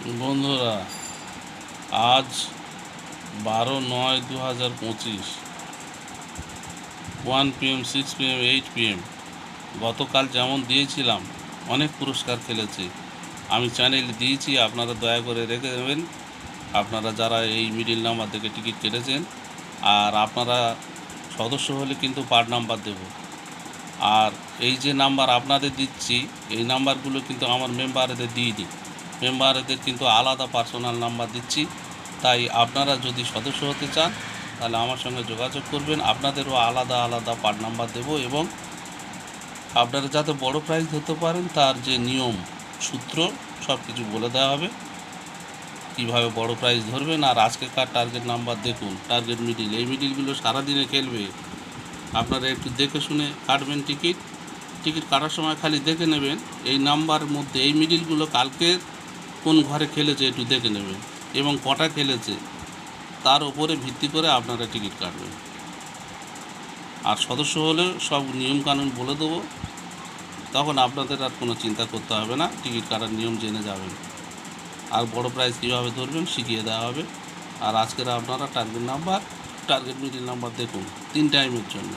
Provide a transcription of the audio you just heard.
বন্ধুরা, আজ বারো নয় দু হাজার পঁচিশ, one PM, six PM, eight PM. গতকাল যেমন দিয়েছিলাম, অনেক পুরস্কার খেলেছি। আমি চ্যানেলে দিয়েছি, আপনারা দয়া করে রেখে দেবেন। আপনারা যারা এই মিডিল নাম্বার থেকে টিকিট কেটেছেন, আর আপনারা সদস্য হলে কিন্তু পার নাম্বার দেব। আর এই যে নাম্বার আপনাদের দিচ্ছি, এই নাম্বারগুলো কিন্তু আমার মেম্বারদের দিইনি মেম্বারদের কিন্তু আলাদা পার্সোনাল নাম্বার দিচ্ছি। তাই আপনারা যদি সদস্য হতে চান, তাহলে আমার সঙ্গে যোগাযোগ করবেন। আপনাদেরও আলাদা আলাদা পার নাম্বার দেবো এবং আপনারা যাতে বড় প্রাইজ ধরতে পারেন, তার যে নিয়ম, সূত্র সব কিছু বলে দেওয়া হবে। কীভাবে বড় প্রাইজ ধরবেন আর আজকেকার টার্গেট নাম্বার দেখুন। টার্গেট মিডিল এই মিডিলগুলো সারাদিনে খেলবে। আপনারা একটু দেখে শুনে কাটবেন টিকিট টিকিট কাটার সময় খালি দেখে নেবেন। এই নাম্বার মধ্যে, এই মিডিলগুলো কালকে কোন ঘরে খেলেছে একটু দেখে নেবেন। এবং কটা খেলেছে, তার উপরে ভিত্তি করে আপনারা টিকিট কাটবেন। আর সদস্য হলে সব নিয়মকানুন বলে দেবো। তখন আপনাদের আর কোনো চিন্তা করতে হবে না, টিকিট কাটার নিয়ম জেনে যাবেন। আর বড় প্রাইজ কীভাবে ধরবেন শিখিয়ে দেওয়া হবে। আর আজকের আপনারা target number target middle number দেখুন, তিন টাইমের জন্য।